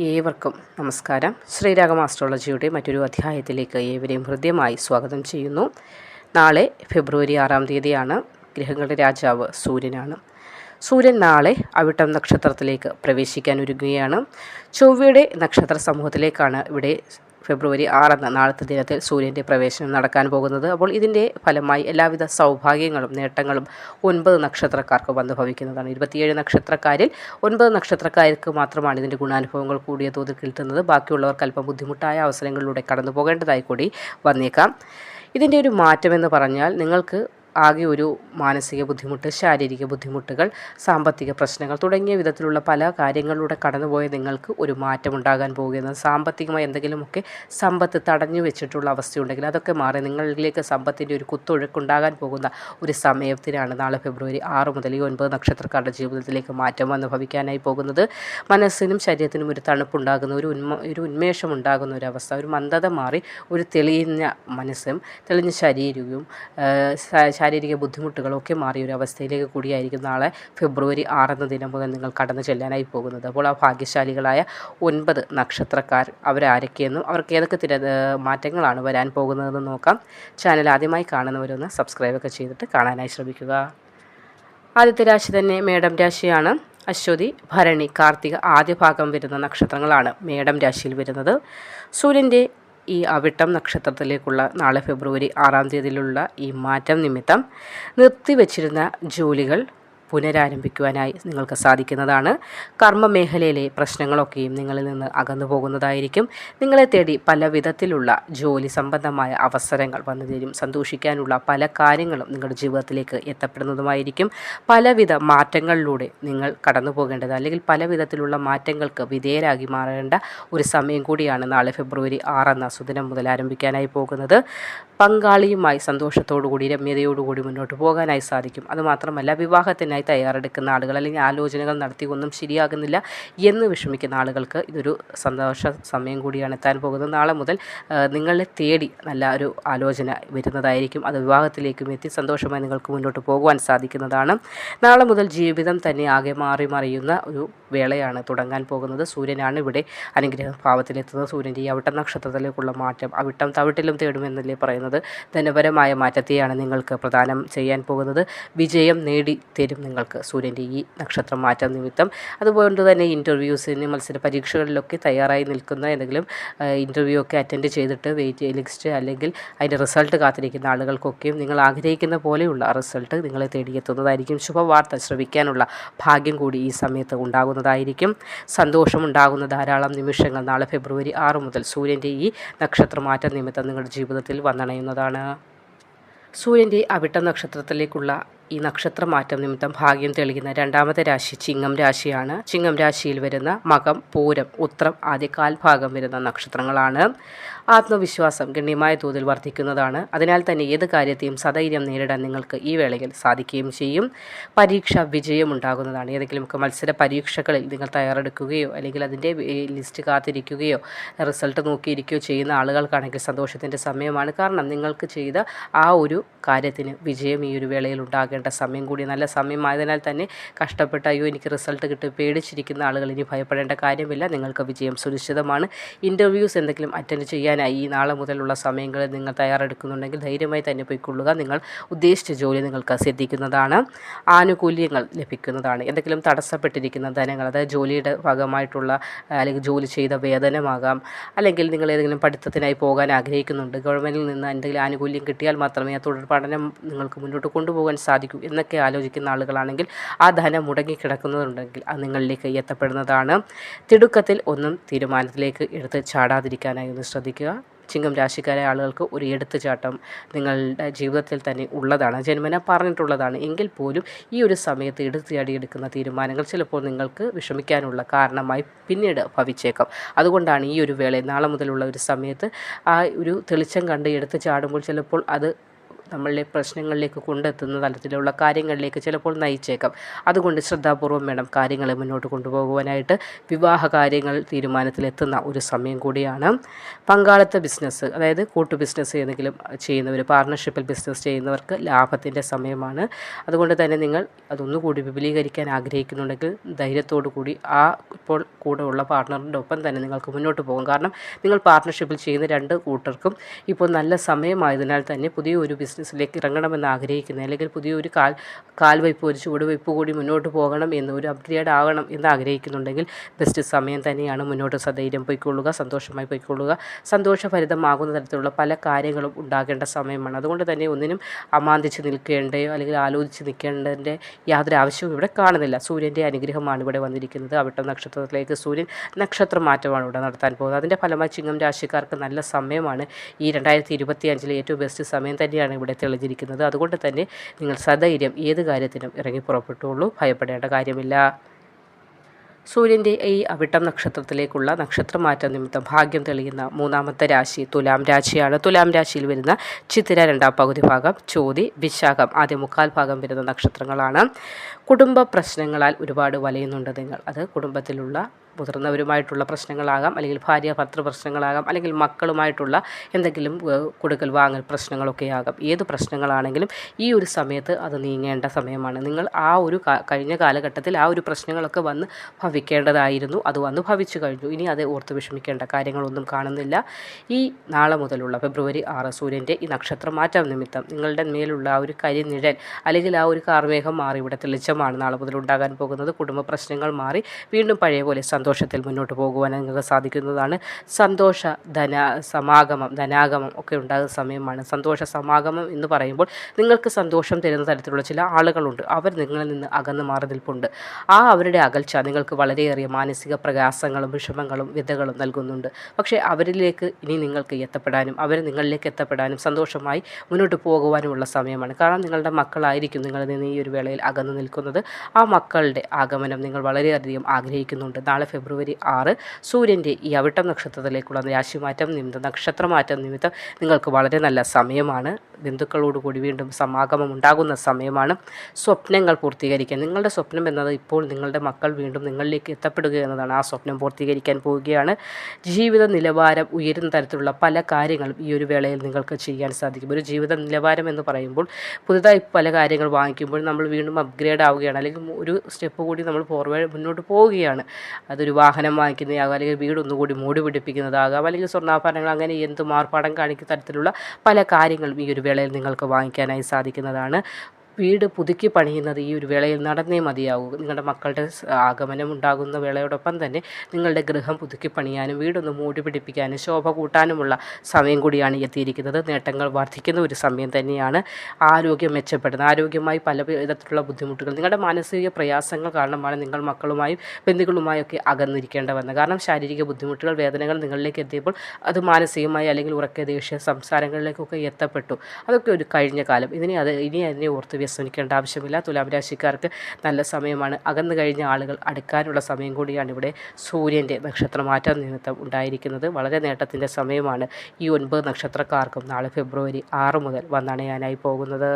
ഏവർക്കും നമസ്കാരം. ശ്രീരാഗം ആസ്ട്രോളജിയുടെ മറ്റൊരു അധ്യായത്തിലേക്ക് ഏവരെയും ഹൃദ്യമായി സ്വാഗതം ചെയ്യുന്നു. നാളെ ഫെബ്രുവരി ആറാം തീയതിയാണ്. ഗ്രഹങ്ങളുടെ രാജാവ് സൂര്യനാണ്. സൂര്യൻ നാളെ അവിട്ടം നക്ഷത്രത്തിലേക്ക് പ്രവേശിക്കാൻ ഒരുങ്ങുകയാണ്. ചൊവ്വയുടെ നക്ഷത്ര സമൂഹത്തിലേക്കാണ് ഇവിടെ ഫെബ്രുവരി ആറെന്ന നാളത്തെ ദിനത്തിൽ സൂര്യന്റെ പ്രവേശനം നടക്കാൻ പോകുന്നത്. അപ്പോൾ ഇതിന്റെ ഫലമായി എല്ലാവിധ സൗഭാഗ്യങ്ങളും നേട്ടങ്ങളും ഒൻപത് നക്ഷത്രക്കാർക്ക് വന്നു ഭവിക്കുന്നതാണ് ഇരുപത്തിയേഴ് നക്ഷത്രക്കാരിൽ ഒൻപത് നക്ഷത്രക്കാർക്ക് മാത്രമാണ് ഇതിന്റെ ഗുണാനുഭവങ്ങൾ കൂടിയ തോതിൽ കിട്ടുന്നത്. ബാക്കിയുള്ളവർക്ക് അല്പം ബുദ്ധിമുട്ടായ അവസരങ്ങളിലൂടെ കടന്നു പോകേണ്ടതായി കൂടി വന്നേക്കാം. ഇതിന്റെ ഒരു മാറ്റമെന്ന് പറഞ്ഞാൽ നിങ്ങൾക്ക് ആകെ ഒരു മാനസിക ബുദ്ധിമുട്ട് ശാരീരിക ബുദ്ധിമുട്ടുകൾ സാമ്പത്തിക പ്രശ്നങ്ങൾ തുടങ്ങിയ വിധത്തിലുള്ള പല കാര്യങ്ങളിലൂടെ കടന്നുപോയ നിങ്ങൾക്ക് ഒരു മാറ്റം ഉണ്ടാകാൻ പോകുന്നത് സാമ്പത്തികമായി എന്തെങ്കിലുമൊക്കെ സമ്പത്ത് തടഞ്ഞു വെച്ചിട്ടുള്ള അവസ്ഥയുണ്ടെങ്കിൽ അതൊക്കെ മാറി നിങ്ങളിലേക്ക് സമ്പത്തിന്റെ ഒരു കുത്തൊഴുക്കുണ്ടാകാൻ പോകുന്ന ഒരു സമയത്തിനാണ് നാളെ ഫെബ്രുവരി ആറ് മുതൽ ഈ ഒൻപത് നക്ഷത്രക്കാരുടെ ജീവിതത്തിലേക്ക് മാറ്റം അനുഭവിക്കാനായി പോകുന്നത്. മനസ്സിനും ശരീരത്തിനും ഒരു തണുപ്പുണ്ടാകുന്ന ഒരു ഉന്മ ഒരു ഉന്മേഷം ഉണ്ടാകുന്ന ഒരു അവസ്ഥ ഒരു മന്ദത മാറി ഒരു തെളിഞ്ഞ മനസ്സും തെളിഞ്ഞ ശരീരവും ശാരീരിക ബുദ്ധിമുട്ടുകളൊക്കെ മാറിയ ഒരു അവസ്ഥയിലേക്ക് കൂടിയായിരിക്കും നാളെ ഫെബ്രുവരി ആറെന്ന ദിനം മുതൽ നിങ്ങൾ കടന്നു ചെല്ലാനായി പോകുന്നത്. അപ്പോൾ ആ ഭാഗ്യശാലികളായ ഒൻപത് നക്ഷത്രക്കാർ അവരാരൊക്കെയെന്നും അവർക്ക് ഏതൊക്കെ തിര മാറ്റങ്ങളാണ് വരാൻ പോകുന്നതെന്ന് നോക്കാം. ചാനൽ ആദ്യമായി കാണുന്നവരൊന്ന് സബ്സ്ക്രൈബൊക്കെ ചെയ്തിട്ട് കാണാനായി ശ്രമിക്കുക. ആദ്യത്തെ രാശി തന്നെ മേഡം രാശിയാണ്. അശ്വതി ഭരണി കാർത്തിക ആദ്യ ഭാഗം വരുന്ന നക്ഷത്രങ്ങളാണ് മേഡം രാശിയിൽ വരുന്നത്. സൂര്യന്റെ ഈ അവിട്ടം നക്ഷത്രത്തിലേക്കുള്ള നാളെ ഫെബ്രുവരി ആറാം തീയതിയിലുള്ള ഈ മാറ്റം നിമിത്തം നിർത്തിവച്ചിരുന്ന ജോലികൾ പുനരാരംഭിക്കുവാനായി നിങ്ങൾക്ക് സാധിക്കുന്നതാണ്. കർമ്മ മേഖലയിലെ പ്രശ്നങ്ങളൊക്കെയും നിങ്ങളിൽ നിന്ന് അകന്നു പോകുന്നതായിരിക്കും. നിങ്ങളെ തേടി പല വിധത്തിലുള്ള ജോലി സംബന്ധമായ അവസരങ്ങൾ വന്നു തരും സന്തോഷിക്കാനുള്ള പല കാര്യങ്ങളും നിങ്ങളുടെ ജീവിതത്തിലേക്ക് എത്തപ്പെടുന്നതുമായിരിക്കും. പലവിധ മാറ്റങ്ങളിലൂടെ നിങ്ങൾ കടന്നു പോകേണ്ടത് അല്ലെങ്കിൽ പല വിധത്തിലുള്ള മാറ്റങ്ങൾക്ക് വിധേയരാകി മാറേണ്ട ഒരു സമയം കൂടിയാണ് നാളെ ഫെബ്രുവരി ആറെന്ന സുദിനം മുതൽ ആരംഭിക്കാനായി പോകുന്നത്. പങ്കാളിയുമായി സന്തോഷത്തോടുകൂടി രമ്യതയോടുകൂടി മുന്നോട്ട് പോകാനായി സാധിക്കും. അതുമാത്രമല്ല വിവാഹത്തിനായി അതിനായി തയ്യാറെടുക്കുന്ന ആളുകൾ അല്ലെങ്കിൽ ആലോചനകൾ നടത്തി ഒന്നും ശരിയാകുന്നില്ല എന്ന് വിഷമിക്കുന്ന ആളുകൾക്ക് ഇതൊരു സന്തോഷ സമയം കൂടിയാണ് എത്താൻ പോകുന്നത്. നാളെ മുതൽ നിങ്ങളെ തേടി നല്ല ഒരു ആലോചന വരുന്നതായിരിക്കും. അത് വിവാഹത്തിലേക്കും എത്തി സന്തോഷമായി നിങ്ങൾക്ക് മുന്നോട്ട് പോകുവാൻ സാധിക്കുന്നതാണ്. നാളെ മുതൽ ജീവിതം തന്നെ ആകെ മാറി മറിയുന്ന ഒരു വേളയാണ് തുടങ്ങാൻ പോകുന്നത്. സൂര്യനാണ് ഇവിടെ അനുഗ്രഹ ഭാവത്തിലെത്തുന്നത്. സൂര്യന്റെ ഈ അവിട്ടം നക്ഷത്രത്തിലേക്കുള്ള മാറ്റം അവിട്ടം തവിട്ടിലും തേടുമെന്നല്ലേ പറയുന്നത്. ധനപരമായ മാറ്റത്തെയാണ് നിങ്ങൾക്ക് പ്രദാനം ചെയ്യാൻ പോകുന്നത്. വിജയം നേടി തരും നിങ്ങൾക്ക് സൂര്യന്റെ ഈ നക്ഷത്രം മാറ്റം നിമിത്തം. അതുപോലെ തന്നെ ഇന്റർവ്യൂസിന് മത്സര പരീക്ഷകളിലൊക്കെ തയ്യാറായി നിൽക്കുന്ന എന്തെങ്കിലും ഇന്റർവ്യൂ ഒക്കെ അറ്റൻഡ് ചെയ്തിട്ട് വെയിറ്റ് ലിസ്റ്റ് അല്ലെങ്കിൽ അതിന്റെ റിസൾട്ട് കാത്തിരിക്കുന്ന ആളുകൾക്കൊക്കെയും നിങ്ങൾ ആഗ്രഹിക്കുന്ന പോലെയുള്ള റിസൾട്ട് നിങ്ങളെ തേടിയെത്തുന്നതായിരിക്കും. ശുഭവാർത്ത. ശ്രവിക്കാനുള്ള ഭാഗ്യം കൂടി ഈ സമയത്ത് ഉണ്ടാകുന്നതായിരിക്കും. സന്തോഷമുണ്ടാകുന്ന ധാരാളം നിമിഷങ്ങൾ നാളെ ഫെബ്രുവരി ആറ് മുതൽ സൂര്യന്റെ ഈ നക്ഷത്രമാറ്റം നിമിത്തം നിങ്ങളുടെ ജീവിതത്തിൽ വന്നണയുന്നതാണ്. സൂര്യന്റെ അവിട്ട നക്ഷത്രത്തിലേക്കുള്ള ഈ നക്ഷത്രമാറ്റം നിമിത്തം ഭാഗ്യം തെളിയുന്ന രണ്ടാമത്തെ രാശി ചിങ്ങം രാശിയാണ്. ചിങ്ങം രാശിയിൽ വരുന്ന മകം പൂരം ഉത്രം ആദ്യ കാൽഭാഗം വരുന്ന നക്ഷത്രങ്ങളാണ്. ആത്മവിശ്വാസം ഗണ്യമായ തോതിൽ വർദ്ധിക്കുന്നതാണ്. അതിനാൽ തന്നെ ഏത് കാര്യത്തെയും സധൈര്യം നേരിടാൻ നിങ്ങൾക്ക് ഈ വേളയിൽ സാധിക്കുകയും ചെയ്യും. പരീക്ഷ വിജയമുണ്ടാകുന്നതാണ് ഏതെങ്കിലുമൊക്കെ മത്സര പരീക്ഷകളിൽ നിങ്ങൾ തയ്യാറെടുക്കുകയോ അല്ലെങ്കിൽ അതിന്റെ ലിസ്റ്റ് കാത്തിരിക്കുകയോ റിസൾട്ട് നോക്കിയിരിക്കുകയോ ചെയ്യുന്ന ആളുകൾക്കാണെങ്കിൽ സന്തോഷത്തിന്റെ സമയമാണ്. കാരണം നിങ്ങൾക്ക് ചെയ്ത ആ ഒരു കാര്യത്തിന് വിജയം ഈ ഒരു വേളയിൽ ഉണ്ടാകേണ്ട സമയം കൂടി. നല്ല സമയമായതിനാൽ തന്നെ കഷ്ടപ്പെട്ട അയ്യോ എനിക്ക് റിസൾട്ട് കിട്ടും പേടിച്ചിരിക്കുന്ന ആളുകൾ ഇനി ഭയപ്പെടേണ്ട കാര്യമില്ല. നിങ്ങൾക്ക് വിജയം സുനിശ്ചിതമാണ്. ഇന്റർവ്യൂസ് എന്തെങ്കിലും അറ്റൻഡ് ചെയ്യാനായി ഈ നാളെ മുതലുള്ള സമയങ്ങളിൽ നിങ്ങൾ തയ്യാറെടുക്കുന്നുണ്ടെങ്കിൽ ധൈര്യമായി തന്നെ പോയിക്കൊള്ളുക. നിങ്ങൾ ഉദ്ദേശിച്ച ജോലി നിങ്ങൾക്ക് സിദ്ധിക്കുന്നതാണ്. ആനുകൂല്യങ്ങൾ ലഭിക്കുന്നതാണ്. എന്തെങ്കിലും തടസ്സപ്പെട്ടിരിക്കുന്ന ധനങ്ങൾ അതായത് ജോലിയുടെ ഭാഗമായിട്ടുള്ള അല്ലെങ്കിൽ ജോലി ചെയ്ത വേതനമാകാം അല്ലെങ്കിൽ നിങ്ങൾ ഏതെങ്കിലും പഠിത്തത്തിനായി പോകാൻ ആഗ്രഹിക്കുന്നുണ്ട്. ഗവൺമെന്റിൽ നിന്ന് എന്തെങ്കിലും ആനുകൂല്യം കിട്ടിയാൽ മാത്രമേ തുടർ പഠനം നിങ്ങൾക്ക് മുന്നോട്ട് കൊണ്ടുപോകാൻ സാധിക്കൂ. എന്നൊക്കെ ആലോചിക്കുന്ന ആളുകളാണെങ്കിൽ ആ ധനം മുടങ്ങിക്കിടക്കുന്നുണ്ടെങ്കിൽ അത് നിങ്ങളിലേക്ക് എത്തപ്പെടുന്നതാണ്. തിടുക്കത്തിൽ ഒന്നും തീരുമാനത്തിലേക്ക് എടുത്ത് ചാടാതിരിക്കാനായി ഒന്ന് ശ്രദ്ധിക്കുക. ചിങ്ങം രാശിക്കാരായ ആളുകൾക്ക് ഒരു എടുത്തുചാട്ടം നിങ്ങളുടെ ജീവിതത്തിൽ തന്നെ ഉള്ളതാണ്. ജന്മന പറഞ്ഞിട്ടുള്ളതാണ്. എങ്കിൽ പോലും ഈ ഒരു സമയത്ത് എടുത്തു എടുക്കുന്ന തീരുമാനങ്ങൾ ചിലപ്പോൾ നിങ്ങൾക്ക് വിഷമിക്കാനുള്ള കാരണമായി പിന്നീട് ഭവിച്ചേക്കാം. അതുകൊണ്ടാണ് ഈ ഒരു വേള നാളെ മുതലുള്ള ഒരു സമയത്ത് ആ ഒരു തെളിച്ചം കണ്ട് എടുത്തു ചാടുമ്പോൾ ചിലപ്പോൾ അത് നമ്മളിലെ പ്രശ്നങ്ങളിലേക്ക് കൊണ്ടെത്തുന്ന തലത്തിലുള്ള കാര്യങ്ങളിലേക്ക് ചിലപ്പോൾ നയിച്ചേക്കാം. അതുകൊണ്ട് ശ്രദ്ധാപൂർവം വേണം കാര്യങ്ങളെ മുന്നോട്ട് കൊണ്ടുപോകുവാനായിട്ട്. വിവാഹ കാര്യങ്ങൾ തീരുമാനത്തിലെത്തുന്ന ഒരു സമയം കൂടിയാണ്. പങ്കാളിത്ത ബിസിനസ് അതായത് കൂട്ടു ബിസിനസ് ഏതെങ്കിലും ചെയ്യുന്നവർ പാർട്ണർഷിപ്പിൽ ബിസിനസ് ചെയ്യുന്നവർക്ക് ലാഭത്തിന്റെ സമയമാണ്. അതുകൊണ്ട് തന്നെ നിങ്ങൾ അതൊന്നുകൂടി വിപുലീകരിക്കാൻ ആഗ്രഹിക്കുന്നുണ്ടെങ്കിൽ ധൈര്യത്തോടു കൂടി ആ ഇപ്പോൾ കൂടെ ഉള്ള ഒപ്പം തന്നെ നിങ്ങൾക്ക് മുന്നോട്ട് പോകും. കാരണം നിങ്ങൾ പാർട്ട്ണർഷിപ്പിൽ ചെയ്യുന്ന രണ്ട് കൂട്ടർക്കും ഇപ്പോൾ നല്ല സമയമായതിനാൽ തന്നെ പുതിയൊരു ബിസിനസ്സിലേക്ക് ഇറങ്ങണമെന്ന് ആഗ്രഹിക്കുന്ന അല്ലെങ്കിൽ പുതിയൊരു കാൽ കാൽവയ്പ് ഒരു ചുവടുവയ്പ് കൂടി മുന്നോട്ട് പോകണം എന്ന് ഒരു അപ്ഗ്രേഡ് ആകണം എന്ന് ആഗ്രഹിക്കുന്നുണ്ടെങ്കിൽ ബെസ്റ്റ് സമയം തന്നെയാണ് മുന്നോട്ട് സധൈര്യം പൊയ്ക്കൊള്ളുക സന്തോഷമായി പൊയ്ക്കൊള്ളുക. സന്തോഷഭരിതമാകുന്ന തരത്തിലുള്ള പല കാര്യങ്ങളും ഉണ്ടാകേണ്ട സമയമാണ്. അതുകൊണ്ട് തന്നെ ഒന്നിനും അമാന്തിച്ച് നിൽക്കേണ്ടയോ അല്ലെങ്കിൽ ആലോചിച്ച് നിൽക്കേണ്ടതിന്റെ യാതൊരു ആവശ്യവും ഇവിടെ കാണുന്നില്ല. സൂര്യന്റെ അനുഗ്രഹമാണ് ഇവിടെ വന്നിരിക്കുന്നത്. അവിട്ടം നക്ഷത്രത്തിലേക്ക് സൂര്യൻ നക്ഷത്ര മാറ്റമാണ് ഇവിടെ നടത്താൻ പോകുന്നത്. അതിന്റെ ഫലമായി ചിങ്ങം രാശിക്കാർക്ക് നല്ല സമയമാണ്. ഈ രണ്ടായിരത്തി ഇരുപത്തി അഞ്ചിലെ ഏറ്റവും ബെസ്റ്റ് സമയം തന്നെയാണ് ഇവിടെ തെളിഞ്ഞിരിക്കുന്നത്. അതുകൊണ്ട് തന്നെ നിങ്ങൾ സധൈര്യം ഏത് കാര്യത്തിനും ഇറങ്ങി പുറപ്പെട്ടുള്ളൂ ഭയപ്പെടേണ്ട കാര്യമില്ല. സൂര്യന്റെ ഈ അവിട്ടം നക്ഷത്രത്തിലേക്കുള്ള നക്ഷത്രമാറ്റം നിമിത്തം ഭാഗ്യം തെളിയുന്ന മൂന്നാമത്തെ രാശി തുലാം രാശിയാണ്. തുലാം രാശിയിൽ വരുന്ന ചിത്തിര രണ്ടാം പകുതി ഭാഗം ചോതി വിശാഖം ആദ്യ മുക്കാൽ ഭാഗം വരുന്ന നക്ഷത്രങ്ങളാണ്. കുടുംബ പ്രശ്നങ്ങളാൽ ഒരുപാട് വലയുന്നുണ്ട് നിങ്ങൾ. അത് കുടുംബത്തിലുള്ള മുതിർന്നവരുമായിട്ടുള്ള പ്രശ്നങ്ങളാകാം അല്ലെങ്കിൽ ഭാര്യ ഭർത്തൃ പ്രശ്നങ്ങളാകാം അല്ലെങ്കിൽ മക്കളുമായിട്ടുള്ള എന്തെങ്കിലും കൊടുക്കൽ വാങ്ങൽ പ്രശ്നങ്ങളൊക്കെ ആകാം ഏത് പ്രശ്നങ്ങളാണെങ്കിലും ഈ ഒരു സമയത്ത് അത് നീങ്ങേണ്ട സമയമാണ്. നിങ്ങൾ ആ ഒരു കഴിഞ്ഞ കാലഘട്ടത്തിൽ ആ ഒരു പ്രശ്നങ്ങളൊക്കെ വന്ന് ഭവിക്കേണ്ടതായിരുന്നു. അത് വന്ന് ഭവിച്ചു കഴിഞ്ഞു. ഇനി അത് ഓർത്ത് വിഷമിക്കേണ്ട കാര്യങ്ങളൊന്നും കാണുന്നില്ല. ഈ നാളെ മുതലുള്ള ഫെബ്രുവരി ആറ് സൂര്യന്റെ ഈ നക്ഷത്ര മാറ്റം നിമിത്തം നിങ്ങളുടെ മേലുള്ള ആ ഒരു കരിനിഴൽ അല്ലെങ്കിൽ ആ ഒരു കാർമേഘം മാറി. ഇവിടെ തെളിച്ചമാണ് നാളെ മുതൽ ഉണ്ടാകാൻ പോകുന്നത്. കുടുംബ പ്രശ്നങ്ങൾ മാറി. വീണ്ടും പഴയ പോലെ സന്തോഷത്തിൽ മുന്നോട്ട് പോകുവാൻ നിങ്ങൾക്ക് സാധിക്കുന്നതാണ്. സന്തോഷ ധന സമാഗമം ധനാഗമം ഒക്കെ ഉണ്ടാകുന്ന സമയമാണ്. സന്തോഷ സമാഗമം എന്ന് പറയുമ്പോൾ നിങ്ങൾക്ക് സന്തോഷം തരുന്ന തരത്തിലുള്ള ചില ആളുകളുണ്ട്. അവർ നിങ്ങളിൽ നിന്ന് അകന്നു മാറി നിൽപ്പുണ്ട്. ആ അവരുടെ അകൽച്ച നിങ്ങൾക്ക് വളരെയേറിയ മാനസിക പ്രയാസങ്ങളും വിഷമങ്ങളും വിധകളും നൽകുന്നുണ്ട്. പക്ഷേ അവരിലേക്ക് ഇനി നിങ്ങൾക്ക് എത്തപ്പെടാനും അവർ നിങ്ങളിലേക്ക് എത്തപ്പെടാനും സന്തോഷമായി മുന്നോട്ട് പോകുവാനുമുള്ള സമയമാണ്. കാരണം നിങ്ങളുടെ മക്കളായിരിക്കും നിങ്ങളിൽ നിന്ന് ഈ ഒരു വേളയിൽ അകന്നു നിൽക്കുന്നത്. ആ മക്കളുടെ ആഗമനം നിങ്ങൾ വളരെയധികം ആഗ്രഹിക്കുന്നുണ്ട്. നാളെ ഫെബ്രുവരി ആറ് സൂര്യന്റെ ഈ അവിട്ടം നക്ഷത്രത്തിലേക്കുള്ള രാശിമാറ്റം നിമിത്തം നക്ഷത്രമാറ്റം നിമിത്തം നിങ്ങൾക്ക് വളരെ നല്ല സമയമാണ്. ബന്ധുക്കളോടുകൂടി വീണ്ടും സമാഗമം ഉണ്ടാകുന്ന സമയമാണ് സ്വപ്നങ്ങൾ പൂർത്തീകരിക്കാൻ. നിങ്ങളുടെ സ്വപ്നം എന്നത് ഇപ്പോൾ നിങ്ങളുടെ മക്കൾ വീണ്ടും നിങ്ങളിലേക്ക് എത്തപ്പെടുക എന്നതാണ്. ആ സ്വപ്നം പൂർത്തീകരിക്കാൻ പോവുകയാണ്. ജീവിത നിലവാരം ഉയരുന്ന തരത്തിലുള്ള പല കാര്യങ്ങളും ഈ ഒരു വേളയിൽ നിങ്ങൾക്ക് ചെയ്യാൻ സാധിക്കും. ഒരു ജീവിത നിലവാരം എന്ന് പറയുമ്പോൾ പുതുതായി പല കാര്യങ്ങൾ വാങ്ങിക്കുമ്പോൾ നമ്മൾ വീണ്ടും അപ്ഗ്രേഡ് ആവുകയാണ്. അല്ലെങ്കിൽ ഒരു സ്റ്റെപ്പ് കൂടി നമ്മൾ ഫോർവേഡ് മുന്നോട്ട് പോവുകയാണ്. അതൊരു വാഹനം വാങ്ങിക്കുന്നതാകാം അല്ലെങ്കിൽ വീട് ഒന്നുകൂടി മൂടി പിടിപ്പിക്കുന്നതാകാം അല്ലെങ്കിൽ സ്വർണാഭരണങ്ങൾ അങ്ങനെ എന്ത് മാർപ്പാടം കാണിക്കുന്ന തരത്തിലുള്ള പല കാര്യങ്ങളും ഈ ഒരു വേളയിൽ നിങ്ങൾക്ക് വാങ്ങിക്കാനായി സാധിക്കുന്നതാണ്. വീട് പുതുക്കി പണിയുന്നത് ഈ ഒരു വേളയിൽ നടന്നേ മതിയാവൂ. നിങ്ങളുടെ മക്കളുടെ ആഗമനം ഉണ്ടാകുന്ന വേളയോടൊപ്പം തന്നെ നിങ്ങളുടെ ഗൃഹം പുതുക്കി പണിയാനും വീടൊന്ന് മൂടി പിടിപ്പിക്കാനും ശോഭ കൂട്ടാനുമുള്ള സമയം കൂടിയാണ് എത്തിയിരിക്കുന്നത്. നേട്ടങ്ങൾ വർദ്ധിക്കുന്ന ഒരു സമയം തന്നെയാണ് ആരോഗ്യം മെച്ചപ്പെടുന്നത്. ആരോഗ്യമായി പല വിധത്തിലുള്ള ബുദ്ധിമുട്ടുകൾ നിങ്ങളുടെ മാനസിക പ്രയാസങ്ങൾ കാരണമാണ് നിങ്ങൾ മക്കളുമായും ബന്ധുക്കളുമായൊക്കെ അകന്നിരിക്കേണ്ട വന്നത് കാരണം ശാരീരിക ബുദ്ധിമുട്ടുകൾ വേദനകൾ നിങ്ങളിലേക്ക് എത്തിയപ്പോൾ അത് മാനസികമായി അല്ലെങ്കിൽ ഉറക്കെ ദേഷ്യ സംസാരങ്ങളിലേക്കൊക്കെ എത്തപ്പെട്ടു. അതൊക്കെ ഒരു കഴിഞ്ഞ കാലം. ഇതിനെ അത് ഇനി അതിനെ ഓർത്ത് വ്യസനിക്കേണ്ട ആവശ്യമില്ല. തുലാം രാശിക്കാർക്ക് നല്ല സമയമാണ്. അകന്നു കഴിഞ്ഞ ആളുകൾ അടുക്കാനുള്ള സമയം കൂടിയാണ് ഇവിടെ സൂര്യന്റെ നക്ഷത്രമാറ്റ നിമിത്തം ഉണ്ടായിരിക്കുന്നത്. വളരെ നേട്ടത്തിന്റെ സമയമാണ് ഈ ഒൻപത് നക്ഷത്രക്കാർക്കും നാളെ ഫെബ്രുവരി ആറ് മുതൽ വന്നണയാനായി പോകുന്നത്.